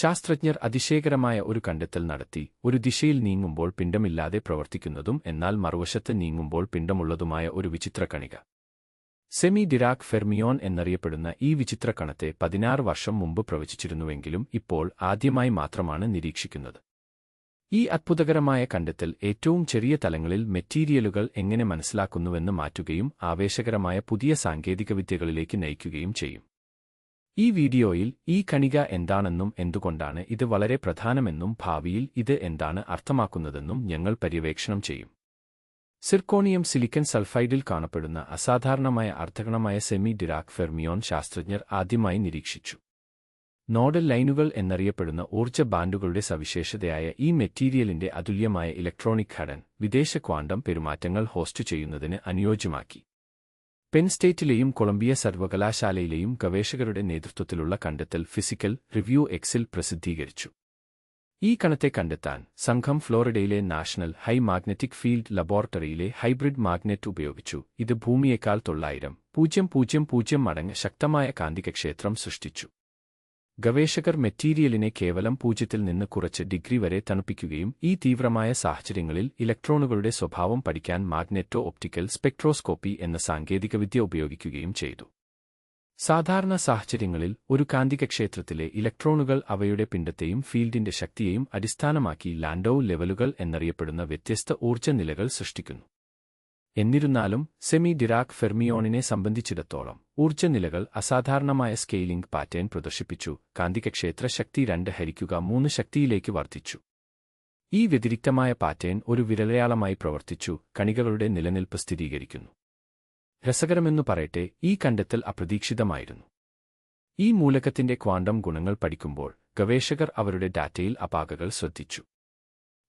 ശാസ്ത്രജ്ഞർ അതിശയകരമായ ഒരു കണ്ടെത്തൽ നടത്തി. ഒരു ദിശയിൽ നീങ്ങുമ്പോൾ പിണ്ടമില്ലാതെ പ്രവർത്തിക്കുന്നതും എന്നാൽ മറുവശത്ത് നീങ്ങുമ്പോൾ പിണ്ടമുള്ളതുമായ ഒരു വിചിത്ര കണിക. സെമി ഡിറാക് ഫെർമിയോൺ എന്നറിയപ്പെടുന്ന ഈ വിചിത്ര കണത്തെ പതിനാറ് വർഷം മുമ്പ് പ്രവചിച്ചിരുന്നുവെങ്കിലും ഇപ്പോൾ ആദ്യമായി മാത്രമാണ് നിരീക്ഷിക്കുന്നത്. ഈ അത്ഭുതകരമായ കണ്ടെത്തൽ ഏറ്റവും ചെറിയ തലങ്ങളിൽ മെറ്റീരിയലുകൾ എങ്ങനെ മനസ്സിലാക്കുന്നുവെന്ന് മാറ്റുകയും ആവേശകരമായ പുതിയ സാങ്കേതികവിദ്യകളിലേക്ക് നയിക്കുകയും ചെയ്യും. ഈ വീഡിയോയിൽ ഈ കണിക എന്താണെന്നും എന്തുകൊണ്ടാണ് ഇത് വളരെ പ്രധാനമെന്നും ഭാവിയിൽ ഇത് എന്താണ് അർത്ഥമാക്കുന്നതെന്നും ഞങ്ങൾ പര്യവേക്ഷണം ചെയ്യും. സിർക്കോണിയം സിലിക്കൻ സൾഫൈഡിൽ കാണപ്പെടുന്ന അസാധാരണമായ അർത്ഥകണമായ സെമി ഡിറാക് ഫെർമിയോൺ ശാസ്ത്രജ്ഞർ ആദ്യമായി നിരീക്ഷിച്ചു. നോഡൽ ലൈനുകൾ എന്നറിയപ്പെടുന്ന ഊർജ ബാൻഡുകളുടെ സവിശേഷതയായ ഈ മെറ്റീരിയലിന്റെ അതുല്യമായ ഇലക്ട്രോണിക് ഘടൻ വിദേശ ക്വാണ്ടം പെരുമാറ്റങ്ങൾ ഹോസ്റ്റ് ചെയ്യുന്നതിന് അനുയോജ്യമാക്കി. പെൻ സ്റ്റേറ്റിലെയും കൊളംബിയ സർവകലാശാലയിലെയും ഗവേഷകരുടെ നേതൃത്വത്തിലുള്ള കണ്ടെത്തൽ ഫിസിക്കൽ റിവ്യൂ എക്സിൽ പ്രസിദ്ധീകരിച്ചു. ഈ കണത്തെ കണ്ടെത്താൻ സംഘം ഫ്ലോറിഡയിലെ നാഷണൽ ഹൈ മാഗ്നറ്റിക് ഫീൽഡ് ലബോറട്ടറിയിലെ ഹൈബ്രിഡ് മാഗ്നറ്റ് ഉപയോഗിച്ചു. ഇത് ഭൂമിയേക്കാൾ തൊള്ളായിരം പൂജ്യം പൂജ്യം പൂജ്യം മടങ്ങ് ശക്തമായ കാന്തികക്ഷേത്രം സൃഷ്ടിച്ചു. ഗവേഷകർ മെറ്റീരിയലിനെ കേവലം പൂജ്യത്തിൽ നിന്ന് കുറച്ച് ഡിഗ്രി വരെ തണുപ്പിക്കുകയും ഈ തീവ്രമായ സാഹചര്യങ്ങളിൽ ഇലക്ട്രോണുകളുടെ സ്വഭാവം പഠിക്കാൻ മാഗ്നെറ്റോ ഒപ്റ്റിക്കൽ സ്പെക്ട്രോസ്കോപ്പി എന്ന സാങ്കേതികവിദ്യ ഉപയോഗിക്കുകയും ചെയ്തു. സാധാരണ സാഹചര്യങ്ങളിൽ ഒരു കാന്തികക്ഷേത്രത്തിലെ ഇലക്ട്രോണുകൾ അവയുടെ പിണ്ടത്തെയും ഫീൽഡിന്റെ ശക്തിയെയും അടിസ്ഥാനമാക്കി ലാൻഡോ ലെവലുകൾ എന്നറിയപ്പെടുന്ന വ്യത്യസ്ത ഊർജ നിലകൾ സൃഷ്ടിക്കുന്നു. എന്നിരുന്നാലും സെമി ഡിറാക് ഫെർമിയോണിനെ സംബന്ധിച്ചിടത്തോളം ഊർജനിലകൾ അസാധാരണമായ സ്കെയിലിംഗ് പാറ്റേൺ പ്രദർശിപ്പിച്ചു. കാന്തികക്ഷേത്ര ശക്തി രണ്ട് ഹരിക്കുക മൂന്ന് ശക്തിയിലേക്ക് വർദ്ധിച്ചു. ഈ വ്യതിരിക്തമായ പാറ്റേൺ ഒരു വിരലയാളമായി പ്രവർത്തിച്ചു. കണികകളുടെ നിലനിൽപ്പ് സ്ഥിരീകരിക്കുന്നു. രസകരമെന്നു പറയട്ടെ ഈ കണ്ടെത്തൽ അപ്രതീക്ഷിതമായിരുന്നു. ഈ മൂലകത്തിന്റെ ക്വാണ്ടം ഗുണങ്ങൾ പഠിക്കുമ്പോൾ ഗവേഷകർ അവരുടെ ഡാറ്റയിൽ അപാകകൾ ശ്രദ്ധിച്ചു.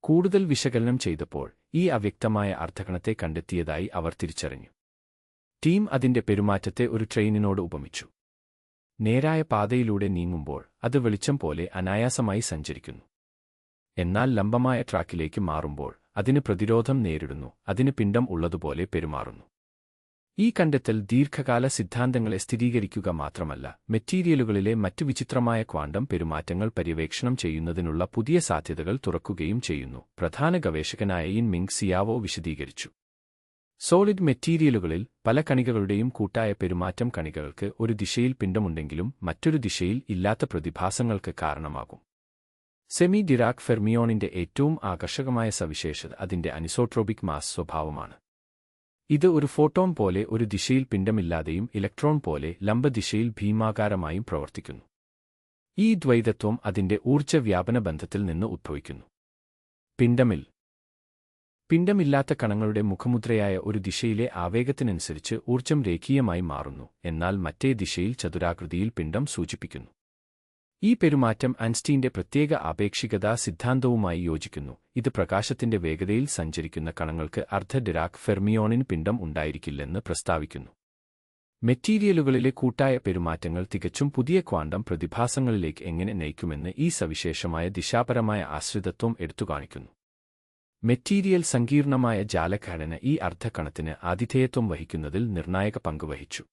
കൂടുതൽ വിശകലനം ചെയ്തപ്പോൾ ഈ അവ്യക്തമായ അർത്ഥഗണത്തെ കണ്ടെത്തിയതായി അവർ തിരിച്ചറിഞ്ഞു. ടീം അതിന്റെ പെരുമാറ്റത്തെ ഒരു ട്രെയിനിനോട് ഉപമിച്ചു. നേരായ പാതയിലൂടെ നീങ്ങുമ്പോൾ അത് വെളിച്ചം പോലെ അനായാസമായി സഞ്ചരിക്കുന്നു. എന്നാൽ ലംബമായ ട്രാക്കിലേക്ക് മാറുമ്പോൾ അതിന് പ്രതിരോധം നേരിടുന്നു അതിന് പിണ്ടം ഉള്ളതുപോലെ പെരുമാറുന്നു. ഈ കണ്ടെത്തൽ ദീർഘകാല സിദ്ധാന്തങ്ങളെ സ്ഥിരീകരിക്കുക മാത്രമല്ല മെറ്റീരിയലുകളിലെ മറ്റു വിചിത്രമായ ക്വാണ്ടം പെരുമാറ്റങ്ങൾ പര്യവേക്ഷണം ചെയ്യുന്നതിനുള്ള പുതിയ സാധ്യതകൾ തുറക്കുകയും ചെയ്യുന്നു പ്രധാന ഗവേഷകനായ ഇൻ മിങ് സിയാവോ വിശദീകരിച്ചു. സോളിഡ് മെറ്റീരിയലുകളിൽ പല കണികകളുടെയും കൂട്ടായ പെരുമാറ്റം കണികകൾക്ക് ഒരു ദിശയിൽ പിണ്ടമുണ്ടെങ്കിലും മറ്റൊരു ദിശയിൽ ഇല്ലാത്ത പ്രതിഭാസങ്ങൾക്ക് കാരണമാകും. സെമി ഡിറാക് ഫെർമിയോണിന്റെ ഏറ്റവും ആകർഷകമായ സവിശേഷത അതിന്റെ അനിസോട്രോപിക് മാസ് സ്വഭാവമാണ്. ഇത് ഒരു ഫോട്ടോൺ പോലെ ഒരു ദിശയിൽ പിണ്ടമില്ലാതെയും ഇലക്ട്രോൺ പോലെ ലംബദിശയിൽ ഭീമാകാരമായും പ്രവർത്തിക്കുന്നു. ഈ ദ്വൈതത്വം അതിന്റെ ഊർജ വ്യാപന ബന്ധത്തിൽ നിന്ന് ഉദ്ഭവിക്കുന്നു പിണ്ടമിൽ പിണ്ടമില്ലാത്ത കണങ്ങളുടെ മുഖമുദ്രയായ ഒരു ദിശയിലെ ആവേഗത്തിനനുസരിച്ച് ഊർജം രേഖീയമായി മാറുന്നു എന്നാൽ മറ്റേ ദിശയിൽ ചതുരാകൃതിയിൽ പിണ്ടം സൂചിപ്പിക്കുന്നു. ഈ പെരുമാറ്റം അൻസ്റ്റീന്റെ പ്രത്യേക ആപേക്ഷികതാ സിദ്ധാന്തവുമായി യോജിക്കുന്നു. ഇത് പ്രകാശത്തിന്റെ വേഗതയിൽ സഞ്ചരിക്കുന്ന കണങ്ങൾക്ക് അർദ്ധ ഡിറാക് ഫെർമിയോണിന് പിണ്ടം ഉണ്ടായിരിക്കില്ലെന്ന് പ്രസ്താവിക്കുന്നു. മെറ്റീരിയലുകളിലെ കൂട്ടായ പെരുമാറ്റങ്ങൾ തികച്ചും പുതിയ ക്വാണ്ടം പ്രതിഭാസങ്ങളിലേക്ക് എങ്ങനെ നയിക്കുമെന്ന് ഈ സവിശേഷമായ ദിശാപരമായ ആശ്രിതത്വം എടുത്തുകാണിക്കുന്നു. മെറ്റീരിയൽ സങ്കീർണമായ ജാലഘടന ഈ അർദ്ധകണത്തിന് ആതിഥേയത്വം വഹിക്കുന്നതിൽ നിർണായക പങ്ക് വഹിച്ചു.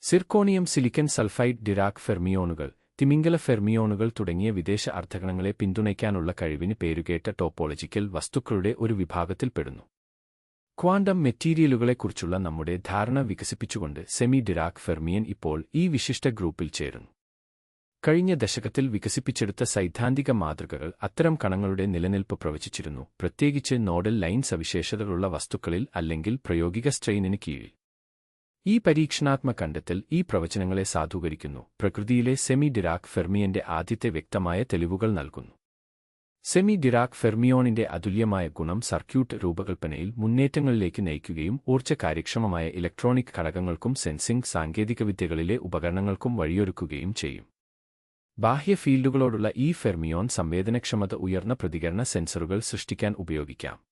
സിർക്കോണിയം സിലിക്കൻ സൾഫൈഡ് ഡിറാക് ഫെർമിയോണുകൾ തിമിംഗല ഫെർമിയോണുകൾ തുടങ്ങിയ വിദേശ അർത്ഥഗണങ്ങളെ പിന്തുണയ്ക്കാനുള്ള കഴിവിന് പേരുകേട്ട ടോപ്പോളജിക്കൽ വസ്തുക്കളുടെ ഒരു വിഭാഗത്തിൽപ്പെടുന്നു ക്വാണ്ടം മെറ്റീരിയലുകളെക്കുറിച്ചുള്ള നമ്മുടെ ധാരണ വികസിപ്പിച്ചുകൊണ്ട് സെമി ഡിറാക് ഫെർമിയൻ ഇപ്പോൾ ഈ വിശിഷ്ട ഗ്രൂപ്പിൽ ചേരുന്നു. കഴിഞ്ഞ ദശകത്തിൽ വികസിപ്പിച്ചെടുത്ത സൈദ്ധാന്തിക മാതൃകകൾ അത്തരം കണങ്ങളുടെ നിലനിൽപ്പ് പ്രവചിച്ചിരുന്നു പ്രത്യേകിച്ച് നോഡൽ ലൈൻ സവിശേഷതകളുള്ള വസ്തുക്കളിൽ അല്ലെങ്കിൽ പ്രയോഗിക സ്ട്രെയിനിന് കീഴിൽ. ഈ പരീക്ഷണാത്മക കണ്ടെത്തൽ ഈ പ്രവചനങ്ങളെ സാധൂകരിക്കുന്നു. പ്രകൃതിയിലെ സെമി ഡിറാക് ഫെർമിയന്റെ ആദ്യത്തെ വ്യക്തമായ തെളിവുകൾ നൽകുന്നു. സെമി ഡിറാക് ഫെർമിയോണിന്റെ അതുല്യമായ ഗുണം സർക്യൂട്ട് രൂപകൽപ്പനയിൽ മുന്നേറ്റങ്ങളിലേക്ക് നയിക്കുകയും ഊർജ കാര്യക്ഷമമായ ഇലക്ട്രോണിക് ഘടകങ്ങൾക്കും സെൻസിംഗ് സാങ്കേതികവിദ്യകളിലെ ഉപകരണങ്ങൾക്കും വഴിയൊരുക്കുകയും ചെയ്യും. ബാഹ്യ ഫീൽഡുകളോടുള്ള ഈ ഫെർമിയോൺ സംവേദനക്ഷമത ഉയർന്ന പ്രതികരണ സെൻസറുകൾ സൃഷ്ടിക്കാൻ ഉപയോഗിക്കാം.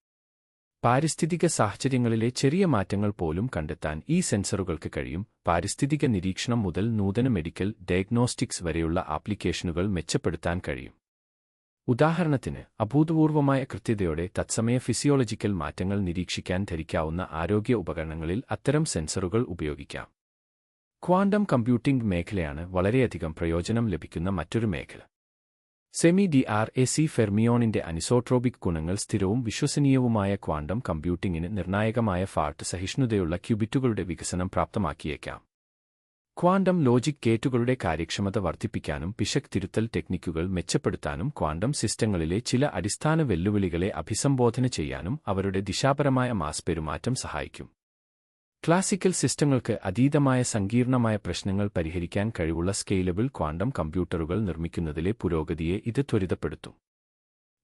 പാരിസ്ഥിതിക സാഹചര്യങ്ങളിലെ ചെറിയ മാറ്റങ്ങൾ പോലും കണ്ടെത്താൻ ഈ സെൻസറുകൾക്ക് കഴിയും. പാരിസ്ഥിതിക നിരീക്ഷണം മുതൽ നൂതന മെഡിക്കൽ ഡയഗ്നോസ്റ്റിക്സ് വരെയുള്ള ആപ്ലിക്കേഷനുകൾ മെച്ചപ്പെടുത്താൻ കഴിയും. ഉദാഹരണത്തിന് അഭൂതപൂർവമായ കൃത്യതയോടെ തത്സമയ ഫിസിയോളജിക്കൽ മാറ്റങ്ങൾ നിരീക്ഷിക്കാൻ ധരിക്കാവുന്ന ആരോഗ്യ ഉപകരണങ്ങളിൽ അത്തരം സെൻസറുകൾ ഉപയോഗിക്കാം. ക്വാണ്ടം കമ്പ്യൂട്ടിംഗ് മേഖലയാണ് വളരെയധികം പ്രയോജനം ലഭിക്കുന്ന മറ്റൊരു മേഖല. Semi D R A C ഫെർമിയോണിന്റെ anisotropic ഗുണങ്ങൾ സ്ഥിരവും വിശ്വസനീയവുമായ ക്വാണ്ടം കമ്പ്യൂട്ടിംഗിന് നിർണായകമായ ഫാൾട്ട് സഹിഷ്ണുതയുള്ള ക്യൂബിറ്റുകളുടെ വികസനം പ്രാപ്തമാക്കിയേക്കാം. ക്വാണ്ടം ലോജിക് ഗേറ്റുകളുടെ കാര്യക്ഷമത വർദ്ധിപ്പിക്കാനും പിശക് തിരുത്തൽ ടെക്നിക്കുകൾ മെച്ചപ്പെടുത്താനും ക്വാണ്ടം സിസ്റ്റങ്ങളിലെ ചില അടിസ്ഥാന വെല്ലുവിളികളെ അഭിസംബോധന ചെയ്യാനും അവരുടെ ദിശാപരമായ മാസ് പെരുമാറ്റം സഹായിക്കും. ക്ലാസിക്കൽ സിസ്റ്റങ്ങൾക്ക് അതീതമായ സങ്കീർണമായ പ്രശ്നങ്ങൾ പരിഹരിക്കാൻ കഴിവുള്ള സ്കെയിലബിൾ ക്വാണ്ടം കമ്പ്യൂട്ടറുകൾ നിർമ്മിക്കുന്നതിലെ പുരോഗതിയെ ഇത് ത്വരിതപ്പെടുത്തും.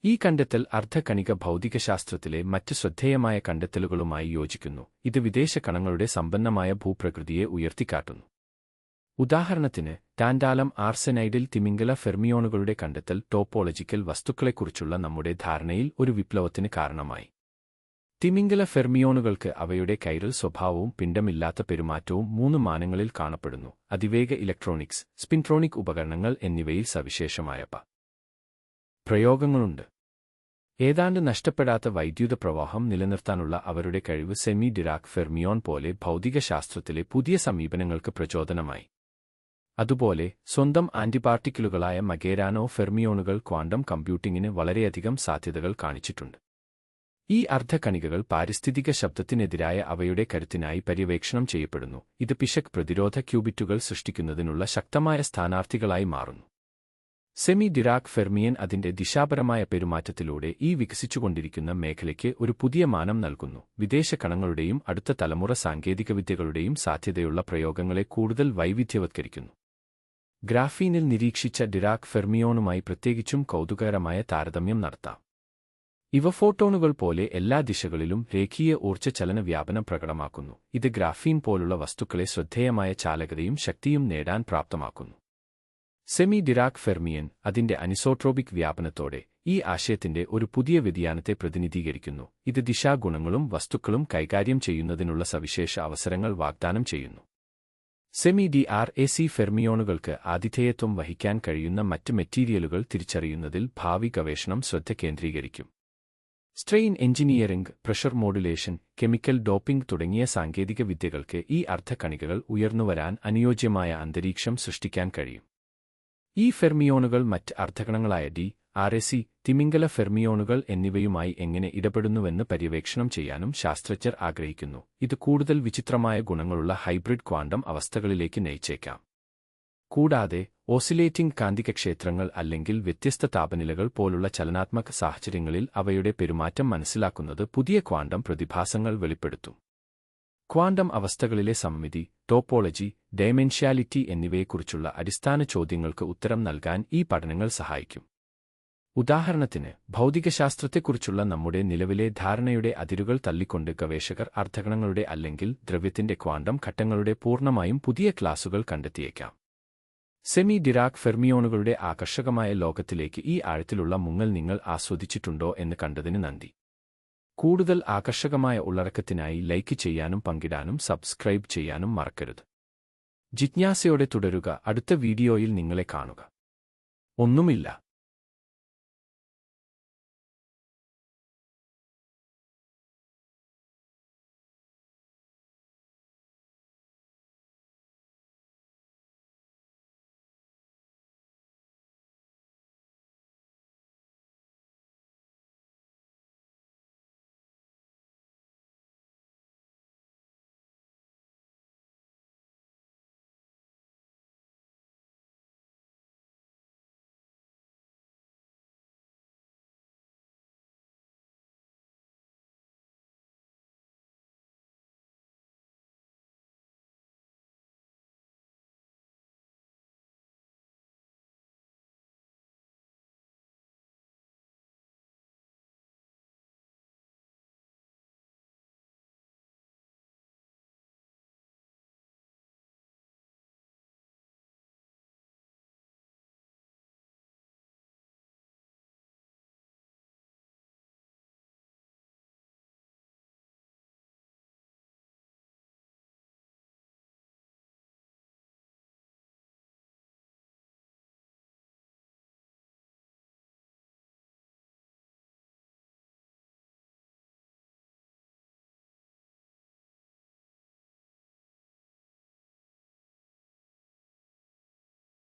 ഈ കണ്ടെത്തൽ അർദ്ധകണിക ഭൗതികശാസ്ത്രത്തിലെ മറ്റ് ശ്രദ്ധേയമായ കണ്ടെത്തലുകളുമായി യോജിക്കുന്നു. ഇത് വിദേശ കണങ്ങളുടെ സമ്പന്നമായ ഭൂപ്രകൃതിയെ ഉയർത്തിക്കാട്ടുന്നു. ഉദാഹരണത്തിന് ടാൻഡാലം ആർസെനൈഡിൽ തിമിംഗല ഫെർമിയോണുകളുടെ കണ്ടെത്തൽ ടോപ്പോളജിക്കൽ വസ്തുക്കളെക്കുറിച്ചുള്ള നമ്മുടെ ധാരണയിൽ ഒരു വിപ്ലവത്തിന് കാരണമായി. തിമിംഗല ഫെർമിയോണുകൾക്ക് അവയുടെ കൈറൽ സ്വഭാവവും പിണ്ടമില്ലാത്ത പെരുമാറ്റവും മൂന്ന് മാനങ്ങളിൽ കാണപ്പെടുന്നു. അതിവേഗ ഇലക്ട്രോണിക്സ് സ്പിൻട്രോണിക് ഉപകരണങ്ങൾ എന്നിവയിൽ സവിശേഷമായപ്പ പ്രയോഗങ്ങളുണ്ട്. ഏതാണ്ട് നഷ്ടപ്പെടാത്ത വൈദ്യുത പ്രവാഹം നിലനിർത്താനുള്ള അവരുടെ കഴിവ് സെമി ഡിറാക് ഫെർമിയോൺ പോലെ ഭൗതികശാസ്ത്രത്തിലെ പുതിയ സമീപനങ്ങൾക്ക് പ്രചോദനമായി. അതുപോലെ സ്വന്തം ആന്റിപാർട്ടിക്കിളുകളായ മഗേരാനോ ഫെർമിയോണുകൾ ക്വാണ്ടം കമ്പ്യൂട്ടിംഗിന് വളരെയധികം സാധ്യതകൾ കാണിച്ചിട്ടുണ്ട്. ഈ അർദ്ധകണികകൾ പാരിസ്ഥിതിക ശബ്ദത്തിനെതിരായ അവയുടെ കരുത്തിനായി പര്യവേക്ഷണം ചെയ്യപ്പെടുന്നു. ഇത് പിശക് പ്രതിരോധ ക്യൂബിറ്റുകൾ സൃഷ്ടിക്കുന്നതിനുള്ള ശക്തമായ സ്ഥാനാർത്ഥികളായി മാറുന്നു. സെമി ഡിറാക് ഫെർമിയൻ അതിന്റെ ദിശാപരമായ പെരുമാറ്റത്തിലൂടെ ഈ വികസിച്ചുകൊണ്ടിരിക്കുന്ന മേഖലയ്ക്ക് ഒരു പുതിയ മാനം നൽകുന്നു. വിദേശ കണങ്ങളുടെയും അടുത്ത തലമുറ സാങ്കേതികവിദ്യകളുടെയും സാധ്യതയുള്ള പ്രയോഗങ്ങളെ കൂടുതൽ വൈവിധ്യവത്കരിക്കുന്നു. ഗ്രാഫീനിൽ നിരീക്ഷിച്ച ഡിറാക് ഫെർമിയോണുമായി പ്രത്യേകിച്ചും കൗതുകകരമായ താരതമ്യം നടത്താം. ഇവ ഫോട്ടോണുകൾ പോലെ എല്ലാ ദിശകളിലും രേഖീയ ഊർജ ചലന വ്യാപനം പ്രകടമാക്കുന്നു. ഇത് ഗ്രാഫീൻ പോലുള്ള വസ്തുക്കളെ ശ്രദ്ധേയമായ ചാലകതയും ശക്തിയും നേടാൻ പ്രാപ്തമാക്കുന്നു. സെമി ഡിറാക് ഫെർമിയൻ അതിന്റെ അനിസോട്രോപിക് വ്യാപനത്തോടെ ഈ ആശയത്തിന്റെ ഒരു പുതിയ വ്യതിയാനത്തെ പ്രതിനിധീകരിക്കുന്നു. ഇത് ദിശാഗുണങ്ങളും വസ്തുക്കളും കൈകാര്യം ചെയ്യുന്നതിനുള്ള സവിശേഷ അവസരങ്ങൾ വാഗ്ദാനം ചെയ്യുന്നു. Semi D R A C ഫെർമിയോണുകൾക്ക് ആതിഥേയത്വം വഹിക്കാൻ കഴിയുന്ന മറ്റ് മെറ്റീരിയലുകൾ തിരിച്ചറിയുന്നതിൽ ഭാവി ഗവേഷണം ശ്രദ്ധ കേന്ദ്രീകരിക്കും. Strain engineering pressure modulation chemical doping തുടങ്ങിയ സാങ്കേതിക വിദ്യകൾക്ക് ഈ അർദ്ധകണികകൾ ഉയർന്നുവരാൻ അനുയോജ്യമായ അന്തരീക്ഷം സൃഷ്ടിക്കാൻ കഴിയും. ഈ ഫെർമിയോണുകൾ മറ്റ് അർദ്ധകണങ്ങളായ ഡി ആർ എസ് സി തിമിംഗല ഫെർമിയോണുകൾ എന്നിവയുമായി എങ്ങനെ ഇടപെടുന്നുവെന്ന് പര്യവേക്ഷണം ചെയ്യാനും ശാസ്ത്രജ്ഞർ ആഗ്രഹിക്കുന്നു. ഇത് കൂടുതൽ വിചിത്രമായ ഗുണങ്ങളുള്ള ഹൈബ്രിഡ് ക്വാണ്ടം അവസ്ഥകളിലേക്ക് നയിച്ചേക്കാം. കൂടാതെ ഓസിലേറ്റിംഗ് കാന്തികക്ഷേത്രങ്ങൾ അല്ലെങ്കിൽ വ്യത്യസ്ത താപനിലകൾ പോലുള്ള ചലനാത്മക സാഹചര്യങ്ങളിൽ അവയുടെ പെരുമാറ്റം മനസ്സിലാക്കുന്നത് പുതിയ ക്വാണ്ടം പ്രതിഭാസങ്ങൾ വെളിപ്പെടുത്തും. ക്വാണ്ടം അവസ്ഥകളിലെ സമമിതി ടോപ്പോളജി ഡയമെൻഷ്യാലിറ്റി എന്നിവയെക്കുറിച്ചുള്ള അടിസ്ഥാന ചോദ്യങ്ങൾക്ക് ഉത്തരം നൽകാൻ ഈ പഠനങ്ങൾ സഹായിക്കും. ഉദാഹരണത്തിന് ഭൗതികശാസ്ത്രത്തെക്കുറിച്ചുള്ള നമ്മുടെ നിലവിലെ ധാരണയുടെ അതിരുകൾ തള്ളിക്കൊണ്ട് ഗവേഷകർ അർദ്ധഗണങ്ങളുടെ അല്ലെങ്കിൽ ദ്രവ്യത്തിന്റെ ക്വാണ്ടം ഘട്ടങ്ങളുടെ പൂർണമായും പുതിയ ക്ലാസുകൾ കണ്ടെത്തിയേക്കാം. സെമി ഡിറാക് ഫെർമിയോണുകളുടെ ആകർഷകമായ ലോകത്തിലേക്ക് ഈ ആഴത്തിലുള്ള മുങ്ങൽ നിങ്ങൾ ആസ്വദിച്ചിട്ടുണ്ടോ എന്ന് കണ്ടതിന് നന്ദി. കൂടുതൽ ആകർഷകമായ ഉള്ളടക്കത്തിനായി ലൈക്ക് ചെയ്യാനും പങ്കിടാനും സബ്സ്ക്രൈബ് ചെയ്യാനും മറക്കരുത്. ജിജ്ഞാസയോടെ തുടരുക. അടുത്ത വീഡിയോയിൽ നിങ്ങളെ കാണുക. ഒന്നുമില്ല.